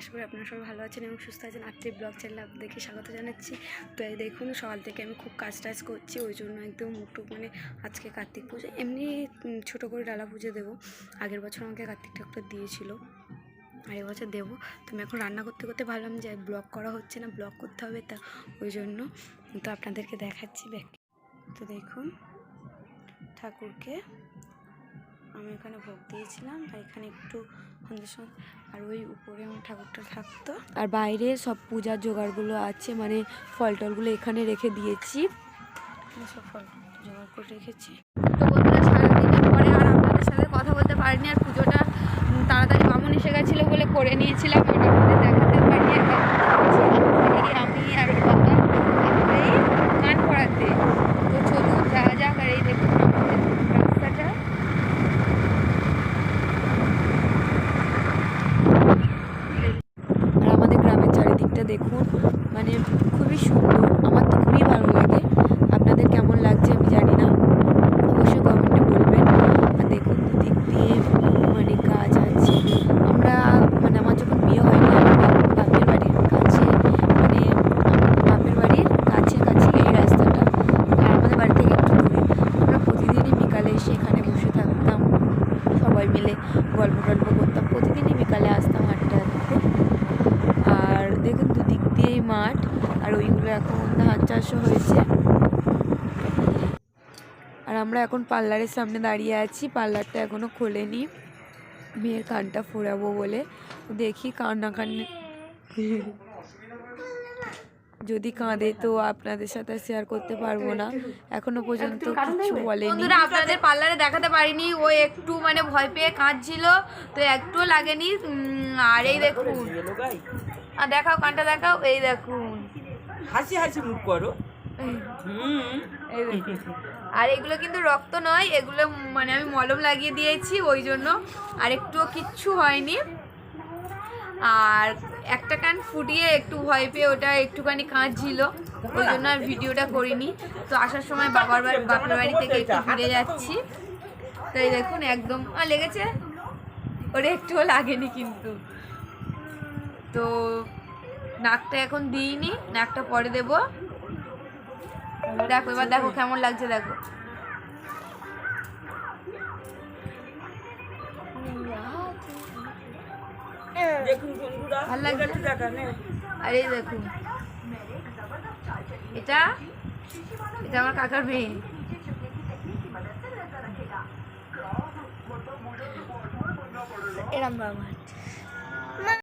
আশা করি আপনারা সবাই ভালো আছেন এবং সুস্থ আছেন। আত্মীয় ব্লগ চ্যানেল আপনাদেরকে স্বাগত জানাচ্ছি। তো এই দেখুন, সকাল থেকে আমি খুব কাজ টাজ করছি, ওই জন্য একদম মুখটুক মানে আজকে কার্তিক পুজো। এমনি ছোটো করে ডালা পুজো দেবো। আগের বছর আমাকে কার্তিক ঠাকুর দিয়েছিল, আর এবছর দেবো। তো আমি এখন রান্না করতে করতে ভাবলাম যে ব্লগ করা হচ্ছে না, ব্লগ করতে হবে, তা ওই জন্য তো আপনাদেরকে দেখাচ্ছি ব্যাক তো দেখুন, ঠাকুরকে আমি এখানে ভোগ দিয়েছিলাম আর এখানে একটু সন্ধ্যের আর ওই উপরে আমার ঠাকুরটা থাকতো। আর বাইরে সব পূজার জোগাড়গুলো আছে মানে ফল টলগুলো এখানে রেখে দিয়েছি। সব ফল জোগাড় করে রেখেছি। পরে আর সাথে কথা বলতে পারিনি, আর পুজোটা তাড়াতাড়ি মামুন এসে গেছিল বলে করে নিয়েছিলাম দেখাতে পারিনি আর এদিকে আমি আর ওর বাবা এই গান করাতে তো চলুন যাওয়া যাক আর এই দেখুন আমাদের রাস্তাটা আর আমাদের গ্রামের চারিদিকটা দেখুন। মানে খুবই সুন্দর। আমার তো খুবই ভালো লাগে। আপনাদের কেমন লাগছে আমি জানি না। অবশ্যই কমেন্টে বলবেন। দেখুন দিক দিয়ে মানে গাছ আছে। আমরা মানে আমার যখন বিয়ে হয়নি আমার বাপের বাড়ির কাছে মানে বাপের বাড়ির কাছে কাছে এই রাস্তাটা। আর আমাদের বাড়ি থেকে একটু দূরে। আমরা প্রতিদিনই বিকালে এসে এখানে বসে থাকতাম। সবাই মিলে গল্প টল্প করতাম। প্রতিদিনই আর এখন ধান চাষও হয়েছে। আর আমরা এখন পার্লারের সামনে দাঁড়িয়ে আছি। পার্লারটা এখনও খোলেনি। মেয়ের কানটা ফোরাবো বলে। দেখি কান্না কান্না যদি কাঁদে তো আপনাদের সাথে শেয়ার করতে পারব না। এখনও পর্যন্ত কিছু বলেনি। বন্ধুরা আপনাদের পার্লারে দেখাতে পারিনি। ও একটু মানে ভয় পেয়ে কাঁদছিল। তো একটু লাগেনি। উম, আর এই দেখুন। আর দেখাও কানটা দেখাও। এই দেখুন। হাসি হাসি মুখ করো। আর এগুলো কিন্তু রক্ত নয় এগুলো মানে আমি মলম লাগিয়ে দিয়েছি ওই জন্য আর একটুও কিচ্ছু হয়নি। আর একটা কান ফুটিয়ে একটু ভয় পেয়ে ওটা একটুখানি কাঁদছিল ওই জন্য আর ভিডিওটা করিনি। তো আসার সময় বাবার বাড়ি বাপের বাড়ি থেকে একটু ঘুরে যাচ্ছি। তাই দেখুন একদম আ, লেগেছে? ওটা একটুও লাগেনি কিন্তু। তো নাকটা এখন দিইনি নাকটা পরে দেবো। দেখো এবার দেখো কেমন লাগছে দেখো। দেখুন বন্ধুরা লাগছে? আর দেখুন এটা এটা আমার কাকার মেয়ে। এরম বাবা